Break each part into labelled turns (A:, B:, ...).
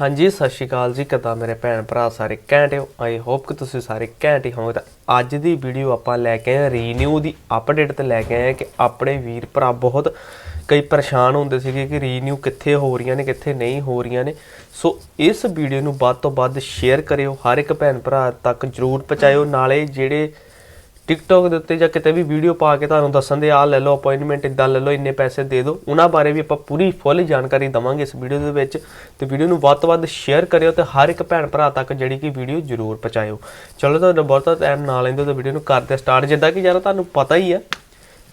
A: ਹਾਂਜੀ, ਸਤਿ ਸ਼੍ਰੀ ਅਕਾਲ ਜੀ। ਕਿੱਦਾਂ ਮੇਰੇ ਭੈਣ ਭਰਾ ਸਾਰੇ ਘੈਂਟ ਹੋ? ਆਈ ਹੋਪ ਕਿ ਤੁਸੀਂ ਸਾਰੇ ਘੈਂਟ ਹੀ ਹੋਵੋਗੇ। ਤਾਂ ਅੱਜ ਦੀ ਵੀਡੀਓ ਆਪਾਂ ਲੈ ਕੇ ਆਏ ਰੀਨਿਊ ਦੀ ਅਪਡੇਟ ਤੇ ਲੈ ਕੇ ਆਏ ਕਿ ਆਪਣੇ ਵੀਰ ਭਰਾ ਬਹੁਤ ਕਈ ਪਰੇਸ਼ਾਨ ਹੁੰਦੇ ਸੀਗੇ ਕਿ ਰੀਨਿਊ ਕਿੱਥੇ ਹੋ ਰਹੀਆਂ ਨੇ, ਕਿੱਥੇ ਨਹੀਂ ਹੋ ਰਹੀਆਂ ਨੇ। ਸੋ ਇਸ ਵੀਡੀਓ ਨੂੰ ਵੱਧ ਤੋਂ ਵੱਧ ਸ਼ੇਅਰ ਕਰਿਓ। ਹਰ ਇੱਕ ਭੈਣ ਭਰਾ ਤੱਕ ਜਰੂਰ ਪਹੁੰਚਾਇਓ। ਨਾਲੇ ਜਿਹੜੇ ਟਿਕਟੋਕ ਦੇ ਉੱਤੇ ਜਾਂ ਕਿਤੇ ਵੀ ਵੀਡੀਓ ਪਾ ਕੇ ਤੁਹਾਨੂੰ ਦੱਸਣ ਦੇ ਆ ਲੈ ਲਓ ਅਪਾਇੰਟਮੈਂਟ ਇਦਾਂ ਲੈ ਲਓ, ਇੰਨੇ ਪੈਸੇ ਦੇ ਦਿਓ, ਉਹਨਾਂ ਬਾਰੇ ਵੀ ਆਪਾਂ ਪੂਰੀ ਫੁੱਲ ਜਾਣਕਾਰੀ ਦਵਾਂਗੇ ਇਸ ਵੀਡੀਓ ਦੇ ਵਿੱਚ। ਤੇ ਵੀਡੀਓ ਨੂੰ ਵੱਧ ਤੋਂ ਵੱਧ ਸ਼ੇਅਰ ਕਰਿਓ ਤੇ ਹਰ ਇੱਕ ਭੈਣ ਭਰਾ ਤੱਕ ਜਿਹੜੀ ਕਿ ਵੀਡੀਓ ਜ਼ਰੂਰ ਪਹੁੰਚਾਇਓ। ਚਲੋ ਤੁਹਾਡਾ ਬਹੁਤਾ ਟਾਈਮ ਨਾ ਲੈਂਦੇ ਤਾਂ ਵੀਡੀਓ ਨੂੰ ਕਰਦੇ ਸਟਾਰਟ ਜਿੱਦਾਂ ਕਿ ਯਾਰ ਤੁਹਾਨੂੰ ਪਤਾ ਹੀ ਆ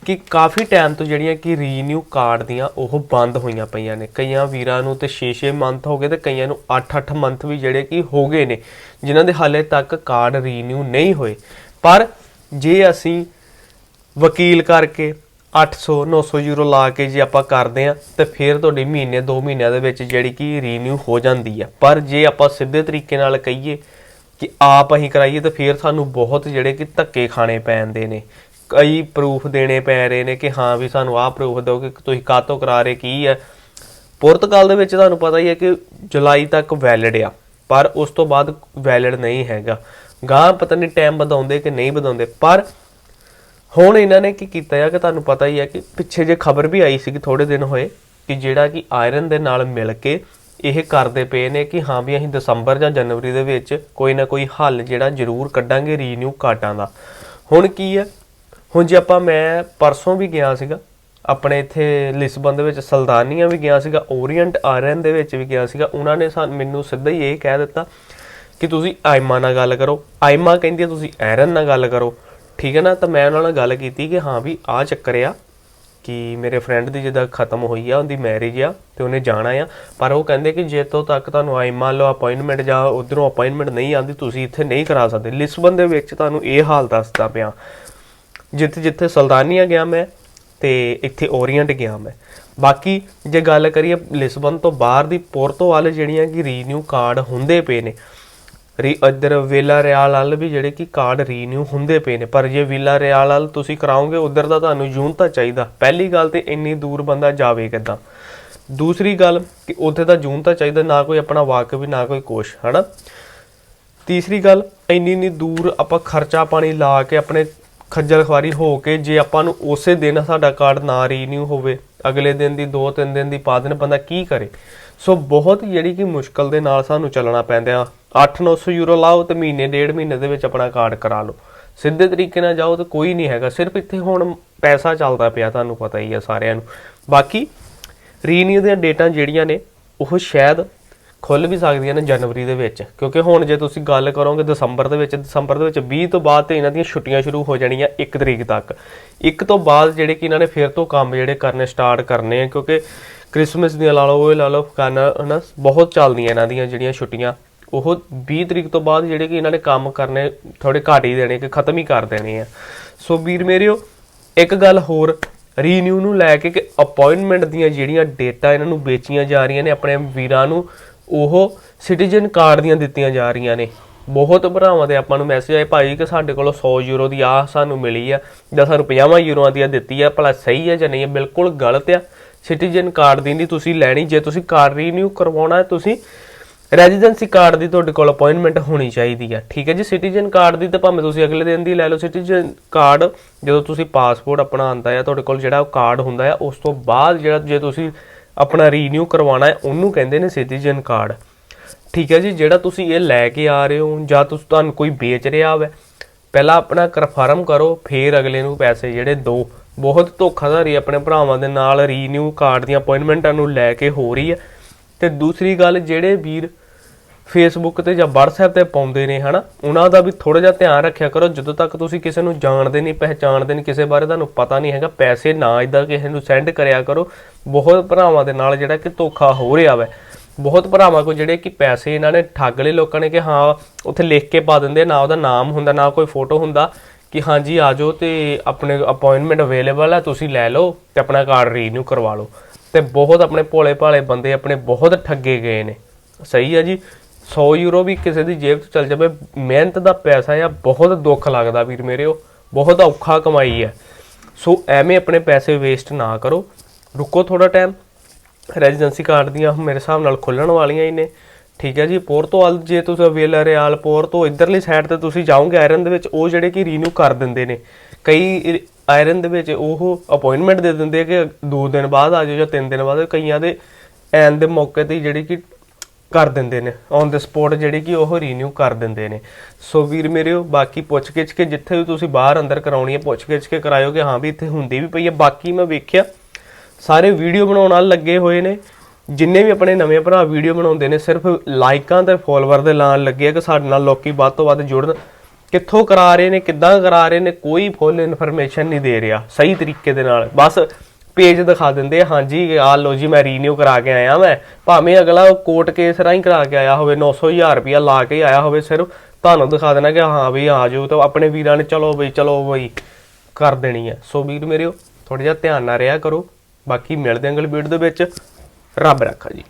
A: ਕਿ ਕਾਫੀ ਟਾਈਮ ਤੋਂ ਜਿਹੜੀਆਂ ਕਿ ਰੀਨਿਊ ਕਾਰਡ ਦੀਆਂ ਉਹ ਬੰਦ ਹੋਈਆਂ ਪਈਆਂ ਨੇ। ਕਈਆਂ ਵੀਰਾਂ ਨੂੰ ਤੇ 6-6 ਮੰਥ ਹੋ ਗਏ ਤੇ ਕਈਆਂ ਨੂੰ 8-8 ਮੰਥ ਵੀ ਜਿਹੜੇ ਕਿ ਹੋ ਗਏ ਨੇ, ਜਿਨ੍ਹਾਂ ਦੇ ਹਾਲੇ ਤੱਕ ਕਾਰਡ ਰੀਨਿਊ ਨਹੀਂ ਹੋਏ। ਪਰ ਜੇ ਅਸੀਂ ਵਕੀਲ ਕਰਕੇ 800 900 ਯੂਰੋ ਲਾ ਕੇ ਜੇ ਆਪਾਂ ਕਰਦੇ ਆ ਤੇ ਫਿਰ ਤੁਹਾਡੀ ਮਹੀਨੇ 2 ਮਹੀਨਿਆਂ ਦੇ ਵਿੱਚ ਜਿਹੜੀ ਕਿ ਰੀਨਿਊ ਹੋ ਜਾਂਦੀ ਆ। ਪਰ ਜੇ ਆਪਾਂ ਸਿੱਧੇ ਤਰੀਕੇ ਨਾਲ ਕਹੀਏ ਕਿ ਆਪ ਅਸੀਂ ਕਰਾਈਏ, ਤਾਂ ਫਿਰ ਸਾਨੂੰ ਬਹੁਤ ਜਿਹੜੇ ਕਿ ਧੱਕੇ ਖਾਣੇ ਪੈਂਦੇ ਨੇ। ਕਈ ਪ੍ਰੂਫ ਦੇਣੇ ਪੈ ਰਹੇ ਨੇ ਕਿ ਹਾਂ ਵੀ ਸਾਨੂੰ ਆਹ ਪ੍ਰੂਫ ਦਿਓ ਕਿ ਤੁਸੀਂ ਕਾਹਤੋਂ ਕਰਾ ਰਹੇ, ਕੀ ਹੈ। ਪੁਰਤਗਾਲ ਦੇ ਵਿੱਚ ਤੁਹਾਨੂੰ ਪਤਾ ਹੀ ਹੈ ਕਿ ਜੁਲਾਈ ਤੱਕ ਵੈਲਿਡ ਆ। ਪਰ ਉਸ ਤੋਂ ਬਾਅਦ ਵੈਲਿਡ ਨਹੀਂ ਹੈਗਾ। ਗਾਂ ਪਤਾ ਨਹੀਂ ਟਾਈਮ ਵਧਾਉਂਦੇ ਕਿ ਨਹੀਂ ਵਧਾਉਂਦੇ, ਪਰ ਹੁਣ ਇਹਨਾਂ ਨੇ ਕੀ ਕੀਤਾ ਹੈ ਕਿ ਤੁਹਾਨੂੰ ਪਤਾ ਹੀ ਹੈ ਕਿ ਪਿੱਛੇ ਜੇ ਖਬਰ ਵੀ ਆਈ ਸੀ ਕਿ ਥੋੜੇ ਦਿਨ ਹੋਏ ਕਿ ਜਿਹੜਾ ਕਿ ਆਇਰਨ ਦੇ ਨਾਲ ਮਿਲ ਕੇ ਇਹ ਕਰਦੇ ਪਏ ਨੇ ਕਿ ਹਾਂ ਵੀ ਅਸੀਂ ਦਸੰਬਰ ਜਾਂ ਜਨਵਰੀ ਦੇ ਵਿੱਚ ਕੋਈ ਨਾ ਕੋਈ ਹੱਲ ਜਿਹੜਾ ਜ਼ਰੂਰ ਕੱਢਾਂਗੇ ਰੀਨਿਊ ਕਾਟਾਂ ਦਾ। ਹੁਣ ਕੀ ਹੈ ਹੁਣ ਜੇ ਆਪਾਂ ਮੈਂ ਪਰਸੋਂ ਵੀ ਗਿਆ ਸੀਗਾ ਆਪਣੇ ਇੱਥੇ ਲਿਸਬਨ ਦੇ ਵਿੱਚ ਸਲਦਾਨੀਆ ਵੀ ਗਿਆ ਸੀਗਾ, ਓਰੀਐਂਟ ਆਇਰਨ ਦੇ ਵਿੱਚ ਵੀ ਗਿਆ ਸੀਗਾ। ਉਹਨਾਂ ਨੇ ਸਾਨੂੰ ਮੈਨੂੰ ਸਿੱਧਾ ਹੀ ਇਹ ਕਹਿ ਦਿੱਤਾ ਕਿ ਤੁਸੀਂ ਆਇਮਾ ਨਾਲ ਗੱਲ ਕਰੋ। ਆਇਮਾ ਕਹਿੰਦੀ ਹੈ ਤੁਸੀਂ ਐਰਨ ਨਾਲ ਗੱਲ ਕਰੋ। ਠੀਕ ਹੈ ਨਾ? ਤਾਂ ਮੈਂ ਉਹਨਾਂ ਨਾਲ ਗੱਲ ਕੀਤੀ ਕਿ ਹਾਂ ਵੀ ਆਹ ਚੱਕਰ ਆ ਕਿ ਮੇਰੇ ਫਰੈਂਡ ਦੀ ਜਿੱਦਾਂ ਖਤਮ ਹੋਈ ਆ, ਉਹਦੀ ਮੈਰਿਜ ਆ ਤੇ ਉਹਨੇ ਜਾਣਾ ਆ। ਪਰ ਉਹ ਕਹਿੰਦੇ ਕਿ ਜੇ ਤੋਂ ਤੱਕ ਤੁਹਾਨੂੰ ਆਇਮਾ ਲਓ ਅਪਾਇੰਟਮੈਂਟ ਜਾਂ ਉਧਰੋਂ ਅਪਾਇੰਟਮੈਂਟ ਨਹੀਂ ਆਉਂਦੀ, ਤੁਸੀਂ ਇੱਥੇ ਨਹੀਂ ਕਰਾ ਸਕਦੇ। ਲਿਸਬਨ ਦੇ ਵਿੱਚ ਤੁਹਾਨੂੰ ਇਹ ਹਾਲ ਦੱਸਦਾ ਪਿਆ। ਜਿੱਥੇ ਜਿੱਥੇ ਸਲਦਾਨੀਆ ਗਿਆ ਮੈਂ ਤੇ ਇੱਥੇ ਓਰੀਐਂਟ ਗਿਆ ਮੈਂ। ਬਾਕੀ ਜੇ ਗੱਲ ਕਰੀਏ ਲਿਸਬਨ ਤੋਂ ਬਾਹਰ ਦੀ, ਪੋਰਤੋ ਵਾਲੇ ਜਿਹੜੀਆਂ ਕਿ ਰੀਨਿਊ ਕਾਰਡ ਹੁੰਦੇ ਪਏ ਨੇ, ਰੀ ਇੱਧਰ ਵਿਲਾ ਰਿਆਲ ਵਾਲ ਵੀ ਜਿਹੜੇ ਕਿ ਕਾਰਡ ਰੀਨਿਊ ਹੁੰਦੇ ਪਏ ਨੇ। ਪਰ ਜੇ ਵਿਲਾ ਰਿਆਲ ਵਾਲ ਤੁਸੀਂ ਕਰਾਓਗੇ, ਉਧਰ ਦਾ ਤੁਹਾਨੂੰ ਜੂਨ ਤਾਂ ਚਾਹੀਦਾ। ਪਹਿਲੀ ਗੱਲ ਤੇ ਇੰਨੀ ਦੂਰ ਬੰਦਾ ਜਾਵੇ ਕਿੱਦਾਂ? ਦੂਸਰੀ ਗੱਲ ਕਿ ਉੱਥੇ ਤਾਂ ਜੂਨ ਤਾਂ ਚਾਹੀਦਾ, ਨਾ ਕੋਈ ਆਪਣਾ ਵਾਕ ਵੀ, ਨਾ ਕੋਈ ਕੋਸ਼, ਹਨਾ? ਤੀਸਰੀ ਗੱਲ ਇੰਨੀ ਇੰਨੀ ਦੂਰ ਆਪਾਂ ਖਰਚਾ ਪਾਣੀ ਲਾ ਕੇ ਆਪਣੇ ਖੱਜਲ ਖਵਾਰੀ ਹੋ ਕੇ ਜੇ ਆਪਾਂ ਨੂੰ ਉਸੇ ਦਿਨ ਸਾਡਾ ਕਾਰਡ ਨਾ ਰੀਨਿਊ ਹੋਵੇ, ਅਗਲੇ ਦਿਨ ਦੀ 2-3 ਦਿਨ ਦੀ, ਪਾ ਦੇਣ ਬੰਦਾ ਕੀ ਕਰੇ? ਸੋ ਬਹੁਤ ਜਿਹੜੀ ਕਿ ਮੁਸ਼ਕਲ ਦੇ ਨਾਲ ਸਾਨੂੰ ਚੱਲਣਾ ਪੈਂਦਾ ਆ। 8-900 ਯੂਰੋ ਲਾਓ ਤੇ ਮਹੀਨੇ, ਡੇਢ ਮਹੀਨੇ ਦੇ ਵਿੱਚ ਆਪਣਾ ਕਾਰਡ ਕਰਾ ਲਓ। ਸਿੱਧੇ ਤਰੀਕੇ ਨਾਲ ਜਾਓ ਤਾਂ ਕੋਈ ਨਹੀਂ ਹੈਗਾ। ਸਿਰਫ ਇੱਥੇ ਹੁਣ ਪੈਸਾ ਚੱਲਦਾ ਪਿਆ, ਤੁਹਾਨੂੰ ਪਤਾ ਹੀ ਆ ਸਾਰਿਆਂ ਨੂੰ। ਬਾਕੀ ਰੀਨਿਊ ਦੀਆਂ ਡੇਟਾਂ ਜਿਹੜੀਆਂ ਨੇ, ਉਹ ਸ਼ਾਇਦ ਖੁੱਲ ਵੀ ਸਕਦੀਆਂ ਨੇ ਜਨਵਰੀ ਦੇ ਵਿੱਚ। ਕਿਉਂਕਿ ਹੁਣ ਜੇ ਤੁਸੀਂ ਗੱਲ ਕਰੋਗੇ ਦਸੰਬਰ ਦੇ ਵਿੱਚ, ਦਸੰਬਰ ਦੇ ਵਿੱਚ 20 ਤੋਂ ਬਾਅਦ ਤੇ ਇਹਨਾਂ ਦੀਆਂ ਛੁੱਟੀਆਂ ਸ਼ੁਰੂ ਹੋ ਜਾਣੀਆਂ 1 ਤਰੀਕ ਤੱਕ। ਇੱਕ ਤੋਂ ਬਾਅਦ ਜਿਹੜੇ ਕਿ ਇਹਨਾਂ ਨੇ ਫਿਰ ਤੋਂ ਕੰਮ ਜਿਹੜੇ ਕਰਨੇ ਸਟਾਰਟ ਕਰਨੇ ਆ, ਕਿਉਂਕਿ ਕ੍ਰਿਸਮਸ ਦੀਆਂ ਲਾ ਲਓ ਉਹ ਲਾ ਲਓ ਕਾਨਾ ਹਨਾ, ਬਹੁਤ ਚੱਲਦੀਆਂ ਇਹਨਾਂ ਦੀਆਂ ਜਿਹੜੀਆਂ ਛੁੱਟੀਆਂ। ਉਹ 20 ਤਰੀਕ ਤੋਂ ਬਾਅਦ ਜਿਹੜੇ ਕਿ ਇਹਨਾਂ ਨੇ ਕੰਮ ਕਰਨੇ ਥੋੜੇ ਘੱਟ ਹੀ ਦੇਣੇ ਕਿ ਖਤਮ ਹੀ ਕਰ ਦੇਣੇ ਆ। ਸੋ ਵੀਰ ਮੇਰਿਓ, ਇੱਕ ਗੱਲ ਹੋਰ, ਰੀਨਿਊ ਨੂੰ ਲੈ ਕੇ ਕਿ ਅਪਾਇੰਟਮੈਂਟ ਦੀਆਂ ਜਿਹੜੀਆਂ ਡੇਟਾ ਇਹਨਾਂ ਨੂੰ ਵੇਚੀਆਂ ਜਾ ਰਹੀਆਂ ਨੇ ਆਪਣੇ ਵੀਰਾਂ ਨੂੰ ਉਹ ਸਿਟੀਜ਼ਨ ਕਾਰਡ ਦੀਆਂ ਦਿੱਤੀਆਂ ਜਾ ਰਹੀਆਂ ਨੇ। ਬਹੁਤ ਭਰਾਵਾਂ ਦੇ ਆਪਾਂ ਨੂੰ ਮੈਸੇਜ ਆਏ, ਭਾਈ ਕਿ ਸਾਡੇ ਕੋਲੋਂ 100 ਯੂਰੋ ਦੀ ਆ ਸਾਨੂੰ ਮਿਲੀ ਆ, ਜਾਂ ਸਾਨੂੰ 50 ਯੂਰੋਆਂ ਦੀ ਆ ਦਿੱਤੀ ਆ, ਭਲਾ ਸਹੀ ਹੈ ਜਾਂ ਨਹੀਂ ਹੈ ਬਿਲਕੁਲ ਗਲਤ ਆ। ਸਿਟੀਜ਼ਨ ਕਾਰਡ ਦੀ ਨਹੀਂ ਤੁਸੀਂ ਲੈਣੀ, ਜੇ ਤੁਸੀਂ ਕਾਰਡ ਰੀਨਿਊ ਕਰਵਾਉਣਾ ਹੈ ਤੁਸੀਂ ਰੈਜ਼ੀਡੈਂਸੀ ਕਾਰਡ ਦੀ ਤੁਹਾਡੇ ਕੋਲ ਅਪਾਇੰਟਮੈਂਟ ਹੋਣੀ ਚਾਹੀਦੀ ਆ, ਠੀਕ ਹੈ ਜੀ? ਸਿਟੀਜ਼ਨ ਕਾਰਡ ਦੀ ਤਾਂ ਭਾਵੇਂ ਤੁਸੀਂ ਅਗਲੇ ਦਿਨ ਦੀ ਲੈ ਲਓ ਸਿਟੀਜ਼ਨ ਕਾਰਡ ਜਦੋਂ ਤੁਸੀਂ ਪਾਸਪੋਰਟ ਆਪਣਾ ਆਂਦਾ ਹੈ ਤੁਹਾਡੇ ਕੋਲ ਜਿਹੜਾ ਉਹ ਕਾਰਡ ਹੁੰਦਾ ਹੈ ਉਸ ਤੋਂ ਬਾਅਦ ਜਿਹੜਾ ਜੇ ਤੁਸੀਂ ਆਪਣਾ ਰੀਨਿਊ ਕਰਵਾਉਣਾ ਹੈ, ਉਹਨੂੰ ਕਹਿੰਦੇ ਨੇ ਸਿਟੀਜ਼ਨ ਕਾਰਡ ਠੀਕ ਹੈ ਜੀ, ਜਿਹੜਾ ਤੁਸੀਂ ਇਹ ਲੈ ਕੇ ਆ ਰਹੇ ਹੋ, ਜਾਂ ਤੁਸੀਂ ਤੁਹਾਨੂੰ ਕੋਈ ਵੇਚ ਰਿਹਾ ਹੋਵੇ, ਪਹਿਲਾਂ ਆਪਣਾ ਕਨਫਰਮ ਕਰੋ, ਫੇਰ ਅਗਲੇ ਨੂੰ ਪੈਸੇ ਜਿਹੜੇ ਦਿਓ ਬਹੁਤ ਧੋਖਾਧੜੀ ਆਪਣੇ ਭਰਾਵਾਂ ਦੇ ਨਾਲ ਰੀਨਿਊ ਕਾਰਡ ਦੀਆਂ ਅਪਾਇੰਟਮੈਂਟਾਂ ਨੂੰ ਲੈ ਕੇ ਹੋ ਰਹੀ ਹੈ। ਤੇ ਦੂਸਰੀ ਗੱਲ, ਜਿਹੜੇ ਵੀਰ ਫੇਸਬੁੱਕ ਤੇ ਜਾਂ WhatsApp ਤੇ ਪਾਉਂਦੇ ਨੇ, ਹਨਾ? ਉਹਨਾਂ ਦਾ ਵੀ ਥੋੜਾ ਜਿਹਾ ਧਿਆਨ ਰੱਖਿਆ ਕਰੋ। ਜਦੋਂ ਤੱਕ ਤੁਸੀਂ ਕਿਸੇ ਨੂੰ ਜਾਣਦੇ ਨਹੀਂ, ਪਹਿਚਾਣਦੇ ਨਹੀਂ, ਕਿਸੇ ਬਾਰੇ ਤੁਹਾਨੂੰ ਪਤਾ ਨਹੀਂ ਹੈਗਾ, ਪੈਸੇ ਨਾ ਇਦਾਂ ਕਿਸੇ ਨੂੰ ਸੈਂਡ ਕਰਿਆ ਕਰੋ। ਬਹੁਤ ਭਰਾਵਾਂ ਦੇ ਨਾਲ ਜਿਹੜਾ ਕਿ ਧੋਖਾ ਹੋ ਰਿਹਾ ਵੈ। ਬਹੁਤ ਭਰਾਵਾਂ ਕੋ ਜਿਹੜੇ ਕਿ ਪੈਸੇ ਇਹਨਾਂ ਨੇ ਠੱਗ ਲਏ ਲੋਕਾਂ ਨੇ ਕਿ ਹਾਂ, ਉੱਥੇ ਲਿਖ ਕੇ ਪਾ ਦਿੰਦੇ ਨਾ ਉਹਦਾ ਨਾਮ ਹੁੰਦਾ, ਨਾ ਕੋਈ ਫੋਟੋ ਹੁੰਦਾ ਕਿ ਹਾਂਜੀ, ਆ ਜਾਓ ਤੇ ਆਪਣੇ ਅਪਾਇੰਟਮੈਂਟ ਅਵੇਲੇਬਲ ਹੈ ਤੁਸੀਂ ਲੈ ਲਓ ਤੇ ਆਪਣਾ ਕਾਰਡ ਰੀਨਿਊ ਕਰਵਾ ਲਓ। ਤੇ ਬਹੁਤ ਆਪਣੇ ਭੋਲੇ ਭਾਲੇ ਬੰਦੇ ਆਪਣੇ ਬਹੁਤ ਠੱਗੇ ਗਏ ਨੇ। ਸਹੀ ਆ ਜੀ? 100 ਯੂਰੋ ਵੀ ਕਿਸੇ ਦੀ ਜੇਬ 'ਚ ਚਲ ਜਾਵੇ, ਮਿਹਨਤ ਦਾ ਪੈਸਾ ਆ ਬਹੁਤ ਦੁੱਖ ਲੱਗਦਾ ਵੀਰ ਮੇਰਿਓ ਬਹੁਤ ਔਖਾ ਕਮਾਈ ਹੈ। ਸੋ ਐਵੇਂ ਆਪਣੇ ਪੈਸੇ ਵੇਸਟ ਨਾ ਕਰੋ। ਰੁਕੋ ਥੋੜਾ ਟਾਈਮ ਰੈਜ਼ੀਡੈਂਸੀ ਕਾਰਡ ਦੀਆਂ ਮੇਰੇ ਹਿਸਾਬ ਨਾਲ ਖੁੱਲਣ ਵਾਲੀਆਂ ਹੀ ਨੇ। ਠੀਕ ਹੈ ਜੀ ਪੋਰਤੋਵਾਲ ਜੇ ਤੁਸੀਂ ਵੇਲਾ ਰਿਆਲ ਪੋਰਤੋ ਇਧਰਲੀ ਸਾਈਡ ਤੇ ਤੁਸੀਂ ਜਾਓਗੇ ਆਇਰਨ ਦੇ ਵਿੱਚ ਉਹ ਜਿਹੜੇ ਕਿ ਰੀਨਿਊ ਕਰ ਦਿੰਦੇ ਨੇ। ਕਈ ਆਇਰਨ ਦੇ ਵਿੱਚ ਉਹ ਅਪਾਇੰਟਮੈਂਟ ਦੇ ਦਿੰਦੇ ਕਿ 2 ਦਿਨ ਬਾਅਦ ਆ ਜਾਓ ਜਾਂ 3 ਦਿਨ ਬਾਅਦ, ਕਈਆਂ ਦੇ ਐਨ ਦੇ ਮੌਕੇ ਤੇ ਜਿਹੜੀ ਕਿ ਕਰ ਦਿੰਦੇ ਨੇ ਔਨ ਦ ਸਪੌਟ ਜਿਹੜੀ ਕਿ ਉਹ ਰੀਨਿਊ ਕਰ ਦਿੰਦੇ ਨੇ। ਸੋ ਵੀਰ ਮੇਰਿਓ ਬਾਕੀ ਪੁੱਛ ਗਿੱਛ ਕੇ ਜਿੱਥੇ ਵੀ ਤੁਸੀਂ ਬਾਹਰ ਅੰਦਰ ਕਰਾਉਣੀ ਹੈ ਪੁੱਛ ਗਿੱਛ ਕੇ ਕਰਾਇਓ ਕਿ ਹਾਂ ਵੀ ਇੱਥੇ ਹੁੰਦੀ ਵੀ ਪਈ ਹੈ। ਬਾਕੀ ਮੈਂ ਵੇਖਿਆ, ਸਾਰੇ ਵੀਡੀਓ ਬਣਾਉਣ ਨਾਲ ਲੱਗੇ ਹੋਏ ਨੇ। ਜਿੰਨੇ ਵੀ ਆਪਣੇ ਨਵੇਂ ਭਰਾ ਵੀਡੀਓ ਬਣਾਉਂਦੇ ਨੇ, ਸਿਰਫ ਲਾਈਕਾਂ ਤੇ ਫੋਲੋਵਰ ਦੇ ਲਾਣ ਲੱਗੇ ਆ ਕਿ ਸਾਡੇ ਨਾਲ ਲੋਕੀ ਵੱਧ ਤੋਂ ਵੱਧ ਜੁੜਨ। ਕਿੱਥੋਂ ਕਰਾ ਰਹੇ ਨੇ, ਕਿੱਦਾਂ ਕਰਾ ਰਹੇ ਨੇ, ਕੋਈ ਫੁੱਲ ਇਨਫੋਰਮੇਸ਼ਨ ਨਹੀਂ ਦੇ ਰਿਹਾ, ਸਹੀ ਤਰੀਕੇ ਦੇ ਨਾਲ। ਬਸ ਪੇਜ ਦਿਖਾ ਦਿੰਦੇ ਆ, ਹਾਂਜੀ ਆ ਲੋ ਜੀ, ਮੈਂ ਰੀਨਿਊ ਕਰਾ ਕੇ ਆਇਆ ਮੈਂ। ਭਾਵੇਂ ਅਗਲਾ ਕੋਰਟ ਕੇਸ ਰਾਹੀਂ ਕਰਾ ਕੇ ਆਇਆ ਹੋਵੇ 900000 ਰੁਪਇਆ ਲਾ ਕੇ ਆਇਆ ਹੋਵੇ ਸਿਰਫ, ਤੁਹਾਨੂੰ ਦਿਖਾ ਦੇਣਾ ਕਿ ਹਾਂ ਵੀ ਆ ਜਾਓ, ਤਾਂ ਆਪਣੇ ਵੀਰਾਂ ਨੇ ਚਲੋ ਬਈ ਚਲੋ ਬਈ, ਕਰ ਦੇਣੀ ਹੈ ਸੋ ਵੀਰ ਮੇਰਿਓ ਥੋੜਾ ਜਿਹਾ ਧਿਆਨ ਨਾਲ ਰਿਹਾ ਕਰੋ, ਬਾਕੀ ਮਿਲਦੇ ਆਂ ਅਗਲੀ ਵੀਡੀਓ ਦੇ ਵਿੱਚ। ਰੱਬ ਰੱਖਾ ਜੀ।